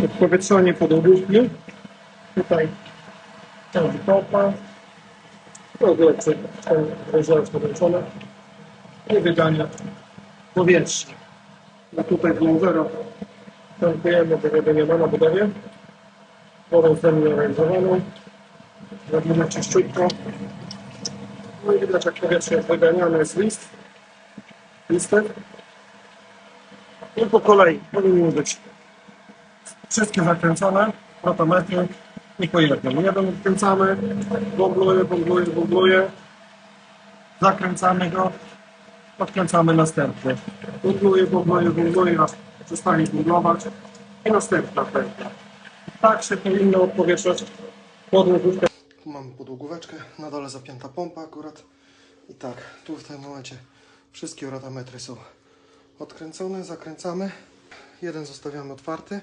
Odpowietrzanie podłogówki. Tutaj ciąży kopa. W ogóle rozdział podłączone. I wydanie powietrza. No tutaj było zero. Tankujemy, tego nie ma na budowie. Wodą zremineralizowaną. Robimy czyściutko. No i widać jak powietrze jest wyganiane, jest list. Listek. I po kolei powinny być wszystkie zakręcone, rotometry i po jednym. Jeden odkręcamy, bąbluje, bąbluje, bąbluje. Zakręcamy go, odkręcamy następny. Bąbluje, bąbluje, bąbluje, aż przestanie bąblować i następna pętla. Tak się powinno odpowietrzać podłogówkę. Tu mamy podłogóweczkę, na dole zapięta pompa akurat. I tak, tu w tym momencie wszystkie rotametry są odkręcone, zakręcamy. Jeden zostawiamy otwarty.